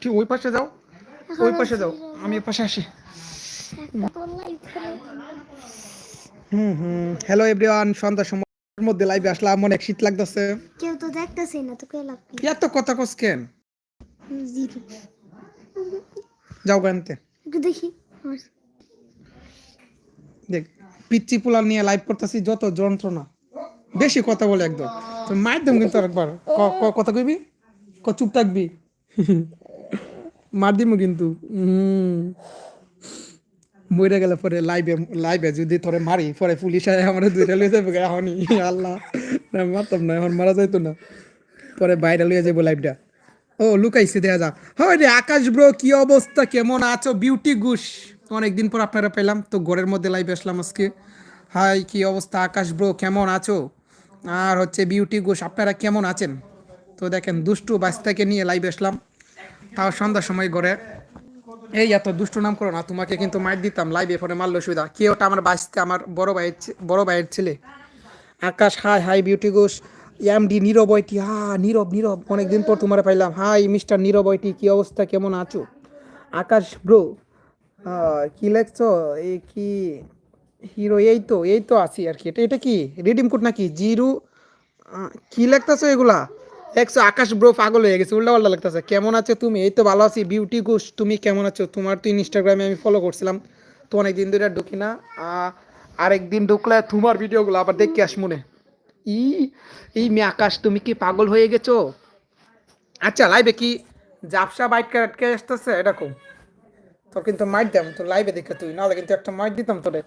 ঠিক ওই পাশে যাও। ওই পাশে যাও। আমি পাশে আসি। হুম হুম। হ্যালো এভরিওয়ান সন্ধ্যার সময়ের মধ্যে লাইভে আসলাম। অনেক শীত লাগতেছে। কেউ তো দেখতেছে না তোকে লাভ কি? এত কথা কস কেন? যাও গানতে। দেখি। দেখ পিচ্চি পোলার নিয়ে লাইভ করতেছি যত যন্ত্রণা। বেশি কথা বলে একদম। তো মায়ের দাম কিন্তু আরেকবার। ক- ক- কথা কইবি? ক চুপ থাকবি? মার দিমু কিন্তু। মরে গেলে পরে লাইভে লাইভে যদি তোরে মারি, পরে পুলিশ আয় আমার দুইটা লয়ে যাবে এখনই। আল্লাহ। মারতাম না, এখন মারা যাইতো না। পরে বাইরে লয়ে যাব লাইভটা ও, লুকাইছে দেয়া যা হয় রে, আকাশ ব্রো কি অবস্থা, কেমন আছো? বিউটি গুশ অনেকদিন পর আপনারা পেলাম, তো ঘরের মধ্যে লাইভে আসলাম আজকে। হাই, কি অবস্থা, আকাশ ব্রো কেমন আছো? আর হচ্ছে বিউটি গুশ আপনারা কেমন আছেন? তো দেখেন, দুষ্টু বাচ্চাকে নিয়ে লাইভে আসলাম। তাও সন্ধ্যার সময় ঘরে। এই এত দুষ্টু নাম করো না তোমাকে কিন্তু মার দিতাম লাইভে ফোনে মারলো সুবিধা কে ওটা আমার বাঁচতে আমার বড় ভাইয়ের বড় ভাইয়ের ছেলে। Akash, hi hi Beauty Ghosh MD Nirob ওইটি হা, নীরব নীরব। অনেকদিন পর তোমার পাইলাম। হাই মিস্টার নীরব ওইটি কি অবস্থা, কেমন আছো? আকাশ ব্রো কি লেখছো? এই কি হিরো এই তো এই তো আছি আর কি। এটা এটা কি? রিডিম কোড নাকি? জিরো কি লিখতেছো এগুলা? একশো আকাশ ব্রো পাগল হয়ে গেছে উল্টা পাল্টা লাগতেছে। কেমন আছো তুমি? এই তো ভালো আছি। বিউটি ঘোষ তুমি কেমন আছো? তোমার তো ইনস্টাগ্রামে আমি ফলো করছিলাম। তো অনেক দিন ধরে ঢুকি না। আরেকদিন ঢুকলে তোমার ভিডিওগুলো আবার দেখে আস মনে। ই, এই মেয়ে আকাশ, তুমি কি পাগল হয়ে গেছো? আচ্ছা লাইভে কি জাপসা বাইট কাটকে আসতেছে? এরকম তোর কিন্তু মাইট দাম তো লাইভে দেখে তুই। নাহলে কিন্তু একটা মাইট দিতাম তোরে।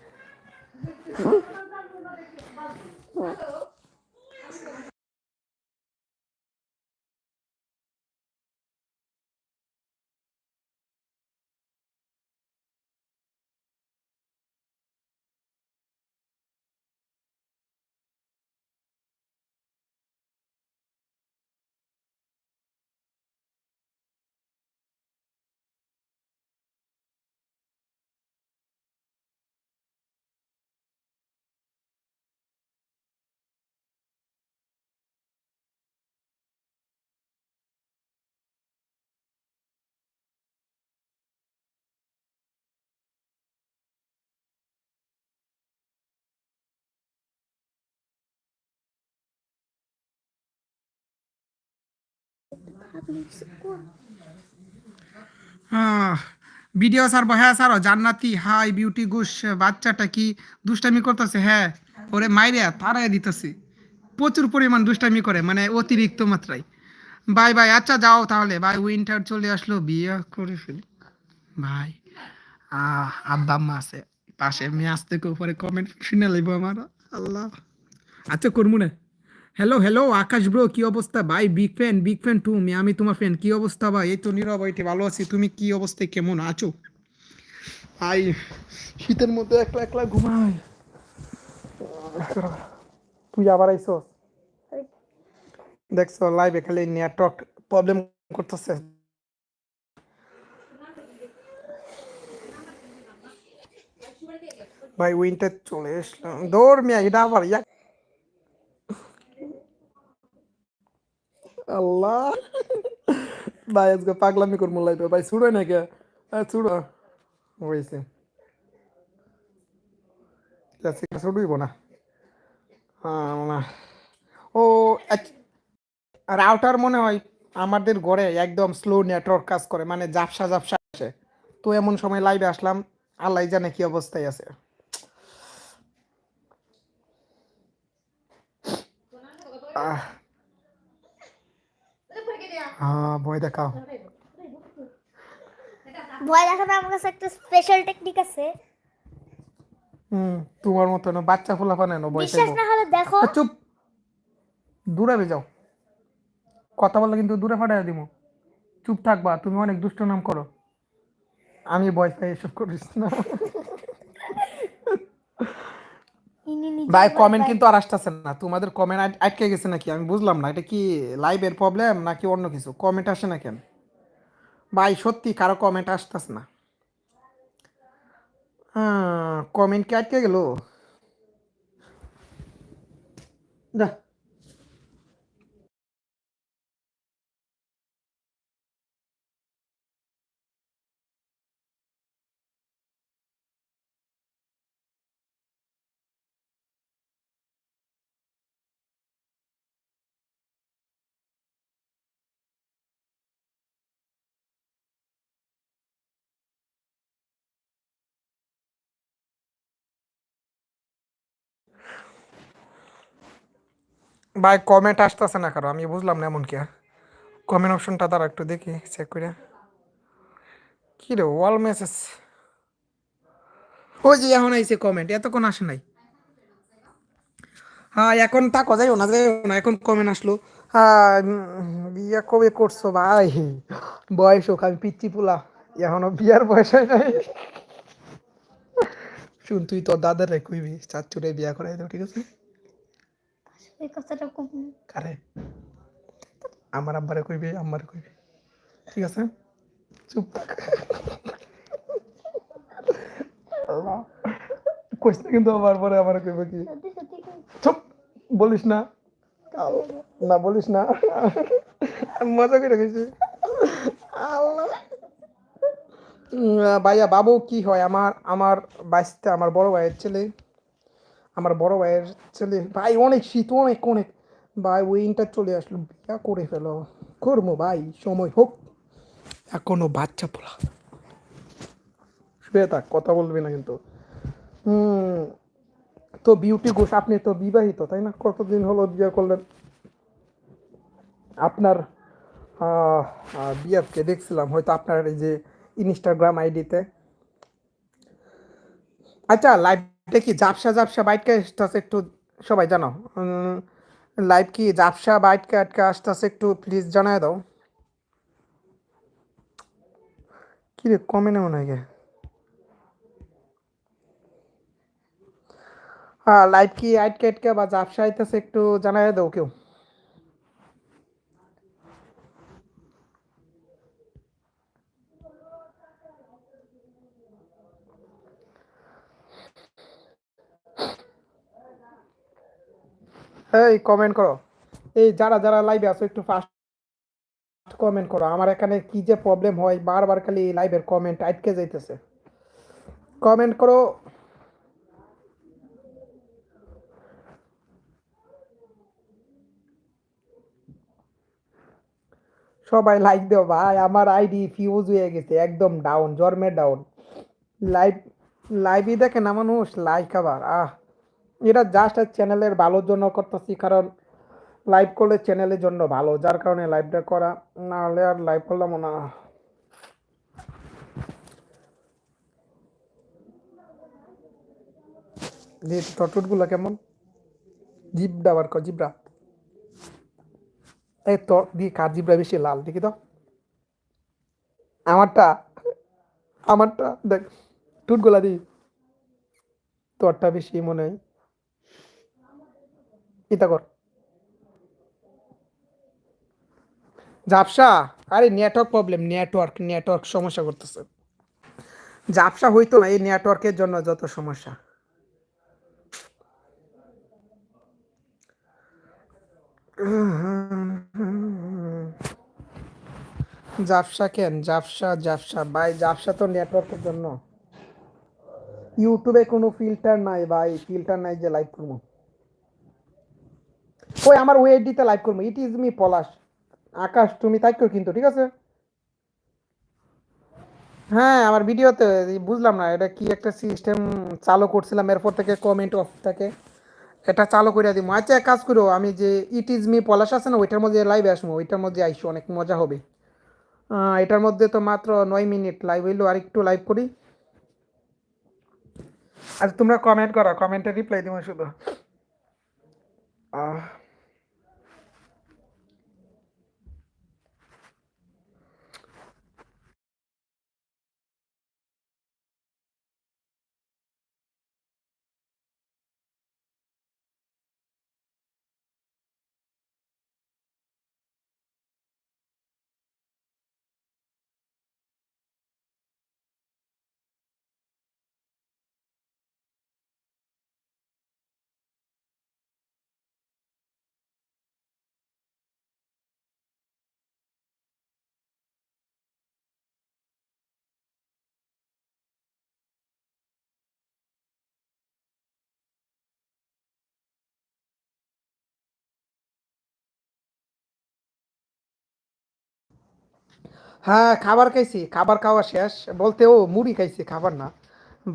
ভিডিও ছাড়বো হ্যাঁ ছাড়ো জান্নাতি, হাই বিউটি গুশ বাচ্চাটা কি দুষ্টামি করতেছে? হ্যাঁ ওরে মাইরে, তারাই দিতেছে। প্রচুর পরিমাণ দুষ্টামি করে মানে অতিরিক্ত মাত্রায়। বাই বাই আচ্ছা যাও তাহলে। ভাই উইন্টার চলে আসলো, বিয়ে করে ফেলি। ভাই, আহ, আব্বা, আম্মা আছে। পাশে মেয়ে আসতে কেউ পরে কমেন্ট শুনে লাগবো আমার। আল্লাহ। আচ্ছা করব না। হ্যালো হ্যালো আকাশ ব্রো কি অবস্থা? ভাই big fan big fan to me আমি তোমার ফ্যান কি অবস্থা ভাই? এই তো নীরব এটি ভালো আছি, তুমি কি অবস্থায়, কেমন আছো? ভাই, শীতের মধ্যে একলা একলা ঘুমাই। তুই আবার আইসো দেখছ লাইভে খালি নেটওয়ার্ক প্রবলেম করতেছে। ভাই উইন্টার চলে এসলাম দৌড় মিয়া, এটা আবার ইয়া আল্লাহ। ভাই আজকে পাগলামি করব লাইফে। ভাই ছুড়ো না কে? ছুড়ো। হয়েছে আহ, না। ও রাউটার মনে হয় আমাদের ঘরে একদম স্লো নেটওয়ার্ক কাজ করে মানে জাপসা জাপসা আসে। তো এমন সময় লাইভে আসলাম আল্লাহ জানে কি অবস্থায় আছে। আহ। হ্যাঁ ভয় দেখাও। ভয় দেখাবে আমার কাছে একটা স্পেশাল টেকনিক আছে। হুম তোমার মতো না বাচ্চা ফুলা পানে না ভয় বিশ্বাস পাইবো। না হলে দেখো। চুপ। দূরে যাও। কথা বললে কিন্তু দূরে ফাটাই দিব চুপ থাকবা তুমি অনেক দুষ্ট নাম করো। আমি ভয় পাই এসব করিস না। ভাই কমেন্ট কিন্তু আর আসতেছে না। তোমাদের কমেন্ট আটকে গেছে নাকি? আমি বুঝলাম না। এটা কি লাইভের প্রবলেম নাকি অন্য কিছু? কমেন্ট আসে না কেন? ভাই সত্যি কারও কমেন্ট আসতেছে না। কমেন্ট কি আটকে গেল? যা। ভাই কমেন্ট আসতেছে না কারও? আমি বুঝলাম না এমন কি কমেন্ট অপশনটা তারা একটু দেখি চেক করে। কি রে ওয়াল মেসেজ ওই যে এখন আইছে কমেন্ট এতক্ষণ আসে নাই। হ্যাঁ এখন তা যাইও না যাইও না, এখন কমেন্ট আসলো। হ্যাঁ বিয়া কবে করছ ভাই? বয়স হোক, আমি পিচ্ছি পুলা, এখনও বিয়ার বয়স হয় নাই। শুন, তুই তোর দাদার কইবি, চাচুরে বিয়া করাই দাও, ঠিক আছে? এই কথাটা খুব কারে? আমার আব্বারে কইবি আম্মারে কইবি। ঠিক আছে? চুপ থাক। কইস না কিন্তু আমার পরে আমার কইবে কি? চুপ। বলিস না। না বলিস না। মজা করে গেছি ভাইয়া বাবু কি হয়? আমার আমার বাইসতে আমার বড় ভাইয়ের ছেলে। আমার বড় ভাইয়ের ছেলে। ভাই, অনেক শীত, অনেক অনেক। ভাই উইন্টার চলে আসলো। বিয়া করে ফেলো। করব ভাই, সময় হোক। এখনও বাচ্চা পোলা। শুয়ে থাক, কথা বলবি না কিন্তু। হুম, তো বিউটি ঘোষ, আপনি তো বিবাহিত, তাই না? কতদিন হলো বিয়ে করলেন? আপনার বিয়ারকে দেখছিলাম, হয়তো আপনার এই যে ইনস্টাগ্রাম আইডিতে আচ্ছা কি জাপসা জাপসা বাইটকে আসতেছে একটু, সবাই জানো লাইভ কি জাপসা বাইটকে আটকে আসতেছে একটু প্লিজ জানায় দাও। কি রে কমে না কে? হ্যাঁ লাইভ কি আটকে আটকে বা জাপসা আইতেছে একটু জানায় দাও কেউ। এই কমেন্ট করো। এই, যারা যারা লাইভে আছো, একটু ফাস্ট কমেন্ট করো। আমার এখানে কি যে প্রবলেম হয়, বারবার খালি লাইভের কমেন্ট আটকে যাইতেছে। কমেন্ট করো। সবাই লাইক দেও ভাই, আমার আইডি ফিউজ হয়ে গেছে, একদম ডাউন জর্মে ডাউন লাইভ লাইভই দেখে না মানুষ লাইক আবার, আহ। এটা জাস্ট চ্যানেলের ভালোর জন্য করতেছি, কারণ লাইভ করলে চ্যানেলের জন্য ভালো, যার কারণে লাইভটা করা না হলে আর লাইভ করলাম না। টটুটগুলো কেমন? জিবডা বার কর, জিবরা। এই তো দি কার জিবরা বেশি? লাল, দেখি তো। আমারটা আমারটা, দেখ টুটগুলা দি তোরটা বেশি মনে হয়। কর ঝাপসা আরে নেটওয়ার্ক প্রবলেম নেটওয়ার্ক নেটওয়ার্ক সমস্যা করতেছে। ঝাপসা হইতো না, এই নেটওয়ার্কের জন্য যত সমস্যা। জাপসা কেন? জাপসা জাপসা ভাই জাপসা তো নেটওয়ার্কের জন্য। ইউটিউবে কোনো ফিল্টার নাই, ভাই। ফিল্টার নাই যে লাইভ করব। ওই আমার ওয়েডিতে লাইভ করব। ইট ইজ মি পলাশ। আকাশ, তুমি তাই করো কিন্তু, ঠিক আছে? হ্যাঁ আমার ভিডিওতে বুঝলাম না, এটা কি একটা সিস্টেম চালু করছিলাম, এরপর থেকে কমেন্ট অফ থাকে। এটা চালু করে দিব আচ্ছা এক কাজ করো, আমি যে ইট ইজ মি পলাশ আছে না, ওইটার মধ্যে লাইভে আসব, ওইটার মধ্যে আইসো, অনেক মজা হবে। এটার মধ্যে তো মাত্র নয় মিনিট লাইভ হইল, আর একটু লাইভ করি। আচ্ছা তোমরা কমেন্ট করো কমেন্টে রিপ্লাই দিব শুধু। আহ। হ্যাঁ খাবার খাইছি, খাবার খাওয়া শেষ। বলতে, ও মুড়ি খাইছি, খাবার না।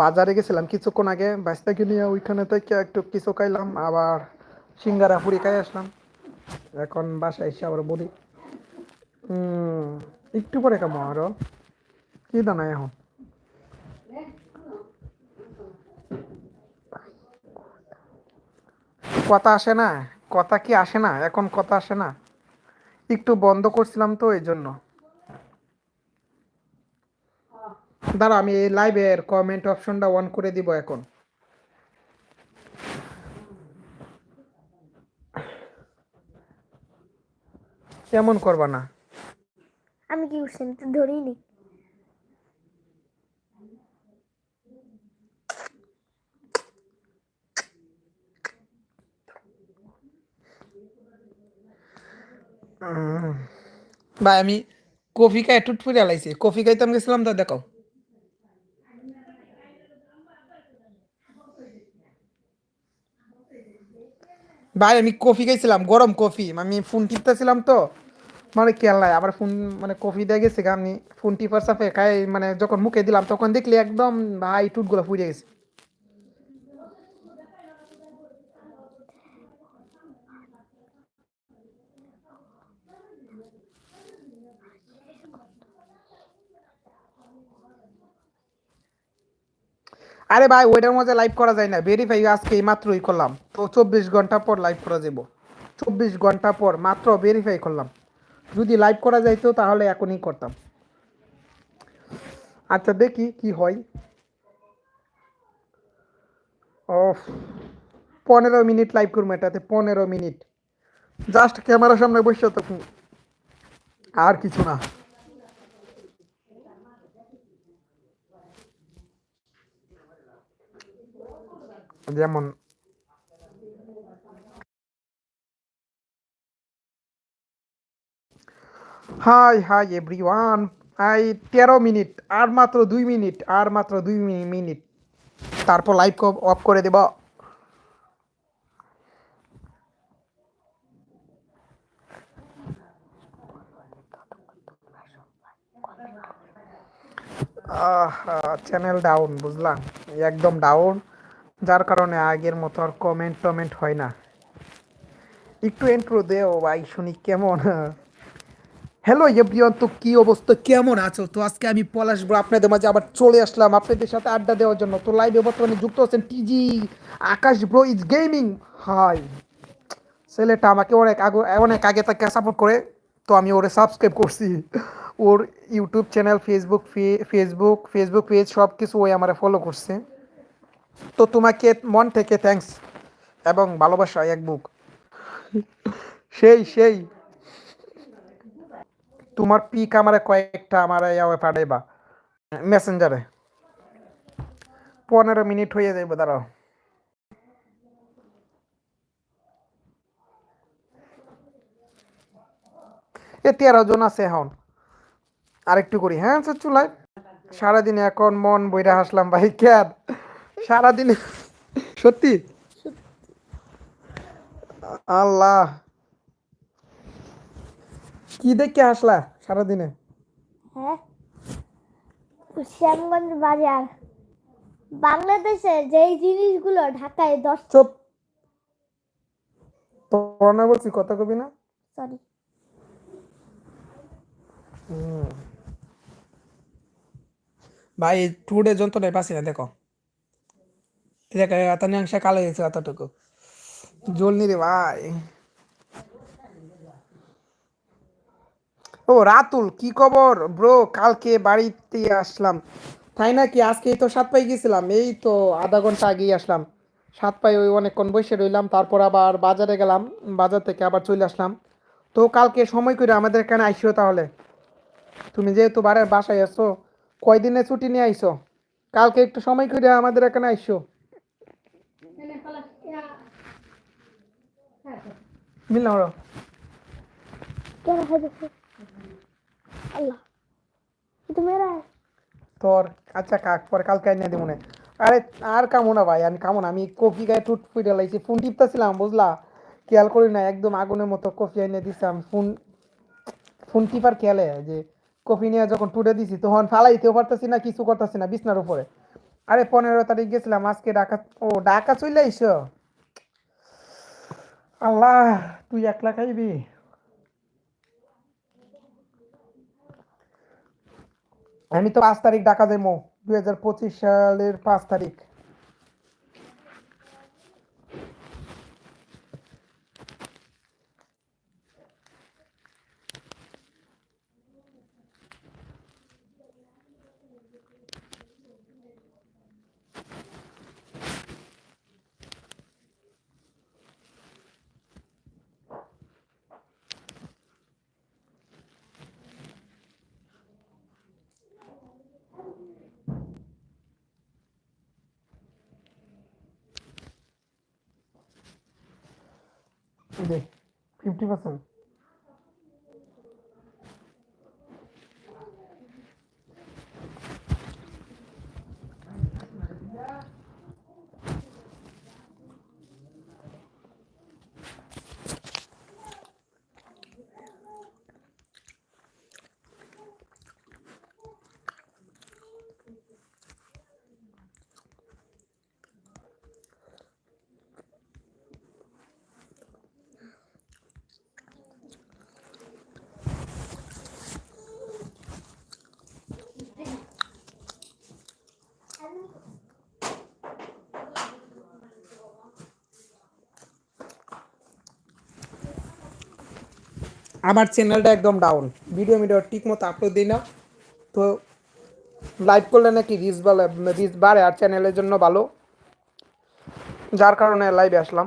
বাজারে গেছিলাম কিছুক্ষণ আগে ব্যস্ত কিনে ওইখানে থেকে একটু কিছু খাইলাম, আবার সিঙ্গারা পুরি খাই আসলাম। এখন বাসায় এসে আবার বলি একটু পরে কামো আরও। কি দানা এখন? কথা আসে না, কথা কি আসে না? এখন কথা আসে না। একটু বন্ধ করছিলাম তো এই জন্য দাঁড়া আমি এই লাইভের কমেন্ট অপশনটা অন করে দিব এখন। এমন করবা না। আমি কি করছি আমি তো ধরিনি। ভাই আমি কফি খাই টুট ফুরে আলাইছি। কফি খাইতাম গেছিলাম তা দেখো ভাই, আমি কফি খাইছিলাম, গরম কফি। আমি ফোন টিপতেছিলাম তো। মানে নাই আবার ফোন মানে কফি দিয়ে গেছে আমি ফোন টিপার সাফে খাই মানে যখন মুখে দিলাম, তখন দেখলি একদম, ভাই টুটগুলো ফুরে গেছে। আরে ভাই, ওইটার মধ্যে লাইভ করা যায় না। ভেরিফাই আজকে মাত্রই করলাম। তো চব্বিশ ঘণ্টা পর লাইভ করা যাব চব্বিশ ঘণ্টা পর মাত্র ভেরিফাই করলাম। যদি লাইভ করা যাইতো তাহলে এখনই করতাম। আচ্ছা দেখি কি হয়। ও পনেরো মিনিট লাইভ করব এটাতে, পনেরো মিনিট। জাস্ট ক্যামেরার সামনে বসে তো আর কিছু না। যেমন হাই হাই এভরিওয়ান আই তেরো মিনিট, আর মাত্র দুই মিনিট, আর মাত্র দুই মিনিট। তারপর লাইভ অফ করে দেব। চ্যানেল ডাউন বুঝলাম। একদম ডাউন যার কারণে আগের মতো আর কমেন্ট টমেন্ট হয় না। একটু এন্ট্রো দেও ভাই, শুনি কেমন? হ্যালো এভরিওয়ান তো কি অবস্থা? কেমন আছো? তো আজকে আমি পলাশ ব্রো, আপনাদের মাঝে আবার চলে আসলাম আপনাদের সাথে আড্ডা দেওয়ার জন্য। তো লাইভে বর্তমানে যুক্ত আছেন TG Akash bro is gaming hi, ছেলেটা আমাকে অনেক আগে অনেক আগে থেকে সাপোর্ট করে, তো আমি ওরে সাবস্ক্রাইব করছি। ওর YouTube channel Facebook Facebook Facebook page সব কিছু ওই আমার ফলো করছে। তো তোমাকে মন থেকে থ্যাঙ্কস এবং ভালোবাসা এক বুক। সেই সেই। তোমার পিক আমার কয়েকটা আমার পাঠাইবা। মেসেঞ্জারে পনেরো মিনিট হয়ে যাইব, দাঁড়াও। এ তেরো জন আছে এখন। আরেকটু করি। হ্যাঁ চুলাই সারাদিন এখন মন বইরা হাসলাম, ভাই ক্যাব সারাদিনে সত্যি? আল্লাহ। কি দেখে আসলা সারাদিনে? হ্যাঁ। শ্যামগঞ্জ বাজার। বাংলাদেশের যেই জিনিসগুলো ঢাকায় দশ চুপ। তোর না বলছি কথা কবি না? সরি ভাই টুডে যন্ত্রণায় পাচ্ছি না দেখো। দেখো এতনিয়াংশে কালো হয়েছে এতটুকু জলনি রে ভাই। ও, রাতুল, কি খবর? ব্রো, কালকে বাড়িতে আসলাম। তাই নাকি? আজকে তো সাত পাই গেছিলাম। এই তো আধা ঘণ্টা আগেই আসলাম। সাত পাই ওই অনেকক্ষণ বসে রইলাম, তারপর আবার বাজারে গেলাম, বাজার থেকে আবার চলে আসলাম। তো কালকে সময় করে আমাদের এখানে আইসিও তাহলে। তুমি যেহেতু বাড়ির বাসায় আছো কয়দিনে ছুটি নিয়ে আইসো? কালকে একটু সময় করে আমাদের এখানে আইসো। মিল না আল্লাহ। তোর আচ্ছা কাক পরে কালকে আইনা দিব মনে আরে আর কামো না ভাই আমি কামো না। আমি কফি গায়ে টুট ফুটে লাইছি ফোন টিপতেছিলাম বুঝলা? খেয়াল করি না একদম আগুনের মতো কফি আইনে দিছিলাম ফোন ফোন টিপার খেয়ালে যে কফি নিয়ে যখন টুটে দিছি তখন ফালাইতেও পারতেছি না কিছু করতেছি না বিছনার উপরে। আরে পনেরো তারিখ গেছিলাম, আজকে ঢাকা, ও ঢাকা চলে আইসো। আল্লাহ, তুই একলা খাইবি? আমি তো পাঁচ তারিখ ঢাকা যাইমো, দুই হাজার পঁচিশ সালের পাঁচ তারিখ। ফিফটি আমার চ্যানেলটা একদম ডাউন ভিডিও মিডিও ঠিক মতো আপলোড দিই না। তো লাইভ করলে নাকি রিচ বলে রিচ বাড়ে আর চ্যানেলের জন্য ভালো। যার কারণে লাইভে আসলাম।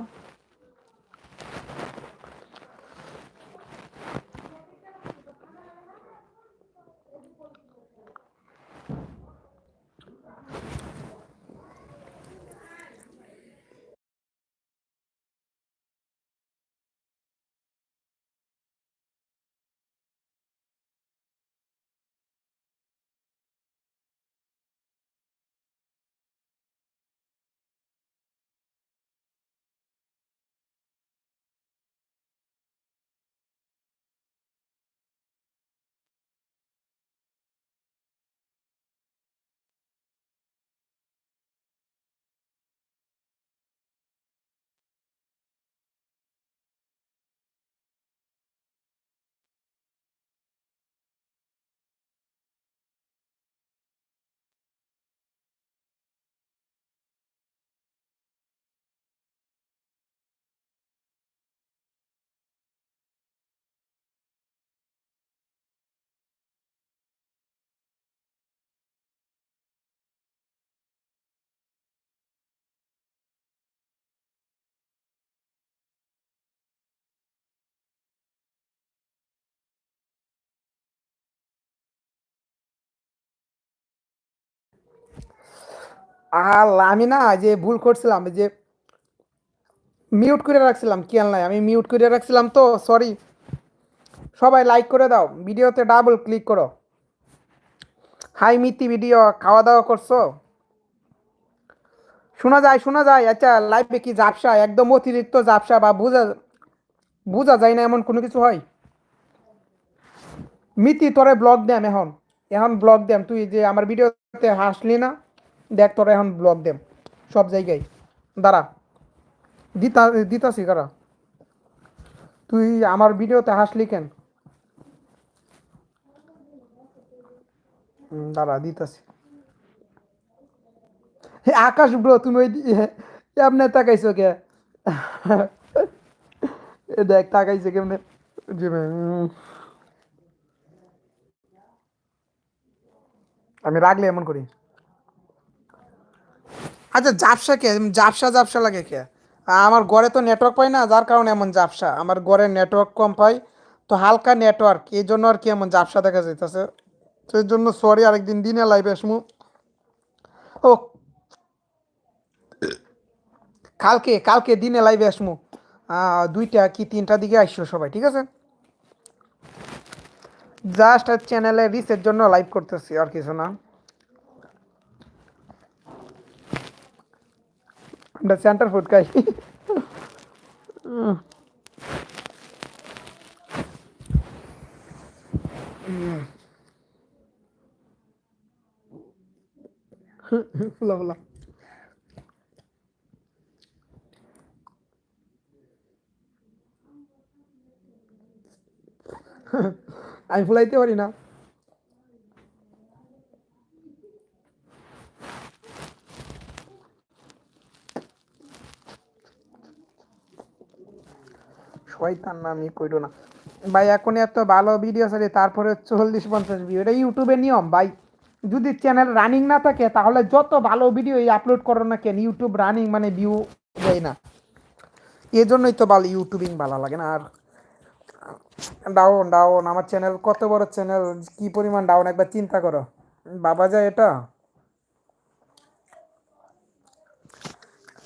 আমি না যে ভুল করছিলাম যে মিউট করে রাখছিলাম, খেয়াল নাই। আমি মিউট করে রাখছিলাম তো সরি সবাই লাইক করে দাও, ভিডিওতে ডাবল ক্লিক করো। হাই মিতি ভিডিও খাওয়া দাওয়া করছ? শোনা যায় শোনা যায়। আচ্ছা লাইভে কি জাপসা একদম অতিরিক্ত জাপসা বা বোঝা বোঝা যায় না এমন কোনো কিছু হয়? মিতি, তোরে ব্লগ দেম এখন। এখন ব্লগ দেম। তুই যে আমার ভিডিওতে হাসলি না দেখ, তোরা এখন ব্লগ দেম সব জায়গায়। দাঁড়া। দিতা, দিতাছি কারা তুই আমার ভিডিওতে হাসলি কেন? দাঁড়া, দিতাছি। হে, আকাশ ব্রো তুমি ওই এমনি তাকাইছো কে? দেখ, তাকাইছে কেমনে? আমি রাগলে এমন করি। আচ্ছা জাপসা কে? জাপসা জাপসা লাগে কে? আমার ঘরে তো নেটওয়ার্ক পাই না, যার কারণে এমন জাপসা আমার ঘরে নেটওয়ার্ক কম পাই, তো হালকা নেটওয়ার্ক এই জন্য আর কি এমন জাপসা দেখা যাইতেছে। সেই জন্য সরি আরেকদিন দিনে লাইভে আসমু। ও। কালকে কালকে দিনে লাইভে আসমু। দুইটা কি তিনটা দিকে আসছো সবাই, ঠিক আছে? জাস্ট চ্যানেলে রিচের জন্য লাইভ করতেছি, আর কিছু না। আমরা সেন্টার ফুড খাই ফুলা ফুলা আমি ফুলাইতে পারি না শয়তান না, আমি কইরো না। ভাই, এখন এত ভালো ভিডিও ছাড়ি, তারপরে চল্লিশ, পঞ্চাশ ভিডিও এটা ইউটিউবের নিয়ম, ভাই। যদি চ্যানেল রানিং না থাকে, তাহলে যত ভালো ভিডিও আপলোড করো না কেন ইউটিউব রানিং মানে ভিউ দেয় না। এই জন্যই তো ভালো ইউটিউবিং ভালো লাগে না। আর ডাউন ডাউন আমার চ্যানেল কত বড় চ্যানেল কি পরিমাণ ডাউন একবার চিন্তা করো। বাবা যায় এটা।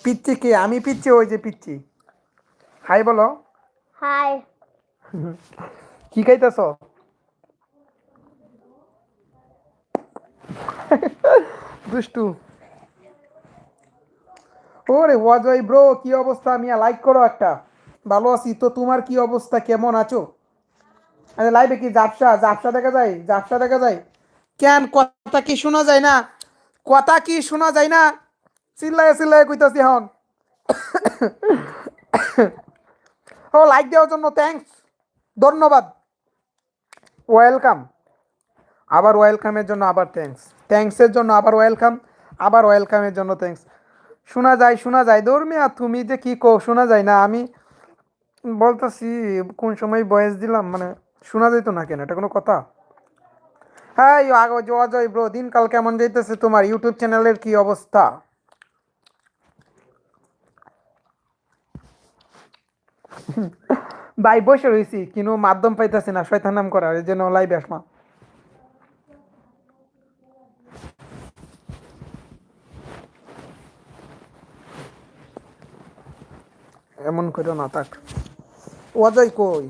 পিচ্ছি কে? আমি পিচ্ছি ওই যে পিচ্ছি হাই, বলো। হাই কি খাইতেছ? দুষ্টু। ওরে ওয়াজয় ব্রো, কি অবস্থা? মিয়া লাইক করো একটা। ভালো আছি। তো তোমার কি অবস্থা? কেমন আছো? আরে লাইভে কি জাপসা জাপসা দেখা যায়? জাপসা দেখা যায়? কেন কথা কি শোনা যায় না? কথা কি শোনা যায় না? চিল্লায় চিল্লায় কইতাছি হন ও লাইক দেওয়ার জন্য থ্যাঙ্কস ধন্যবাদ। ওয়েলকাম আবার ওয়েলকামের জন্য আবার থ্যাঙ্কস থ্যাঙ্কসের জন্য আবার ওয়েলকাম আবার ওয়েলকামের জন্য থ্যাঙ্কস শোনা যায় শোনা যায়। দৌড়মিয়া তুমি যে কী কো শোনা যায় না। আমি বলতেছি, কোন সময় বয়স দিলাম মানে শোনা যেত না কেন? এটা কোনো কথা? হ্যাঁ আগে অজয় ব্রো, দিনকাল কেমন যাইতেছে তোমার? ইউটিউব চ্যানেলের কি অবস্থা? ভাই, বসে রয়েছি কিন্তু মাধ্যম পাইতেছি না, শয়তান নাম করার এই জন্য লাইভ আসমা এমন করো না, থাক। অজয় কই?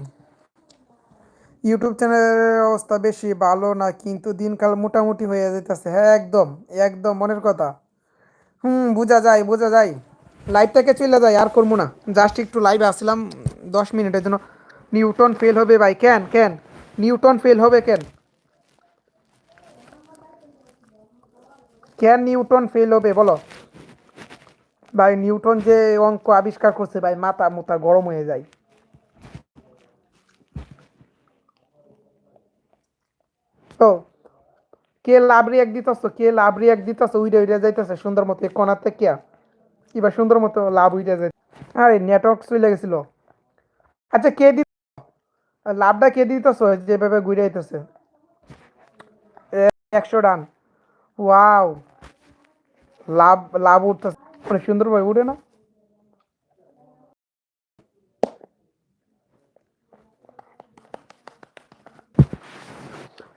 ইউটিউব চ্যানেলের অবস্থা বেশি ভালো না, কিন্তু দিনকাল মোটামুটি হয়ে যেতেছে হ্যাঁ একদম একদম, মনের কথা। হুম, বোঝা যায় বোঝা যায়। লাইভ থেকে চলে যায়, আর করব না। জাস্ট একটু লাইভে আসলাম দশ মিনিটের জন্য। নিউটন ফেল হবে ভাই, কেন কেন? নিউটন ফেল হবে কেন? কেন নিউটন ফেল হবে, বলো? ভাই নিউটন যে অঙ্ক আবিষ্কার করছে, ভাই, মাথা মুথা গরম হয়ে যায়। তো, কে লাভ রিয়াক দিতেছ, কে লাভ রিয়াক দিতেছ উইডে উইডে যাইতেছে, সুন্দর মতো কোনাতে কিয়া এবার সুন্দর মতো লাভ হইতে যায় আরে নেটওয়ার্ক চলে গেছিল। আচ্ছা কে দিত লাভটা কে দিতেছ? যেভাবে ঘুরে আইতেছে। একশো ডান ওয়াও। লাভ লাভ উঠতেছে। সুন্দরভাবে সুন্দর ভাবে উঠে না?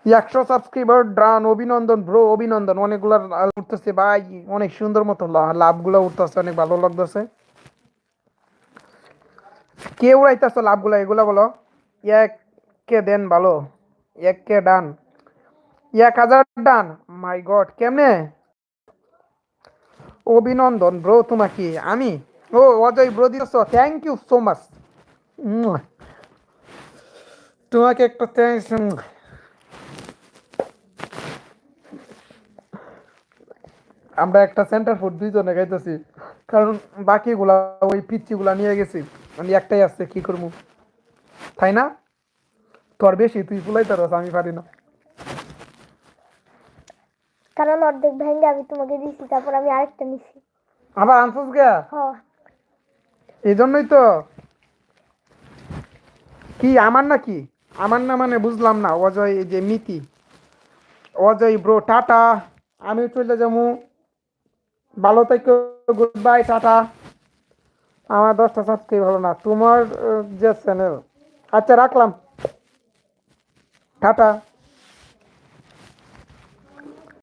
একশো সাবস্ক্রাইবার ড্রান অভিনন্দন ব্রো অভিনন্দন। অনেকগুলো উঠতেছে, ভাই, অনেক সুন্দর মতো লাভগুলো উঠতেছে, অনেক ভালো লাগতেছে। কে উড়াইতেছ লাভগুলো? এগুলো বলো। এক কে দেন ভালো। এক কে ডান। এক হাজার ডান। মাই গড কেমনে? অভিনন্দন ব্রো তোমাকে। আমি? ও, অজয় ব্রো দিতেছ। থ্যাংক ইউ সো মাচ তোমাকে একটা থ্যাংকস আমরা একটা সেন্টার ফুড দুইজনে খাইতেছি কারণ বাকিগুলা ওই পিচ্চিগুলা নিয়ে গেছি। আমি একটাই আসছে কি করব তাই না? তোর বেশি তুই ফুলাই তার আমি পারি না। কারণ অর্ধেক ভেঙে আমি তোমাকে দিছি তারপর আমি আরেকটা নিছি। আবার আনসাস গা? এই জন্যই তো। কি আমার না কি? আমার না মানে বুঝলাম না অজয় এই যে মিতি। Ajay bro tata. আমি চলে যাব। ভালো থেকে গুড বাই টাটা। আমার দশটা সাবস্ক্রাইব ভালো না, তোমার যে চ্যানেল আচ্ছা রাখলাম। টাটা।